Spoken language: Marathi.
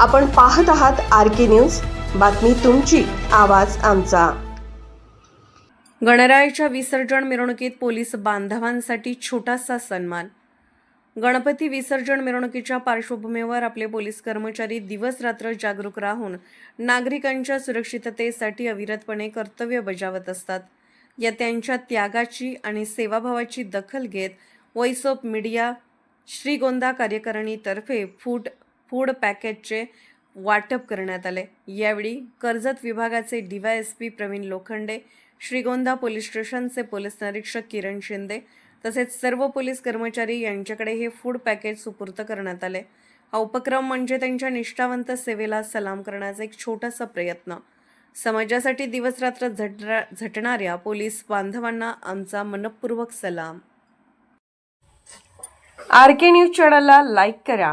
आपण पाहत आहात आर के न्यूज. बातमी तुमची आवाज आमचा. गणरायाच्या विसर्जन मिरवणुकीत पोलीस बांधवांसाठी छोटासा सन्मान. गणपती विसर्जन मिरवणुकीच्या पार्श्वभूमीवर आपले पोलीस कर्मचारी दिवस रात्र जागरूक राहून नागरिकांच्या सुरक्षिततेसाठी अविरतपणे कर्तव्य बजावत असतात. या त्यांच्या त्यागाची आणि सेवाभावाची दखल घेत व्हॉइस ऑफ मीडिया श्रीगोंदा कार्यकारिणीतर्फे फूट फूड पॅकेजचे वाटप करण्यात आले. यावेळी कर्जत विभागाचे डीवायएसपी प्रवीण लोखंडे श्रीगोंदा पोलीस स्टेशनचे पोलीस निरीक्षक किरण शिंदे तसेच सर्व पोलीस कर्मचारी यांच्याकडे हे फूड पॅकेज सुपूर्त करण्यात आले. हा उपक्रम म्हणजे त्यांच्या निष्ठावंत सेवेला सलाम करण्याचा एक छोटासा प्रयत्न. समाजासाठी दिवसरात्र झटरा झटणाऱ्या पोलीस बांधवांना आमचा मनपूर्वक सलाम. आर के न्यूज चॅनलला लाईक करा.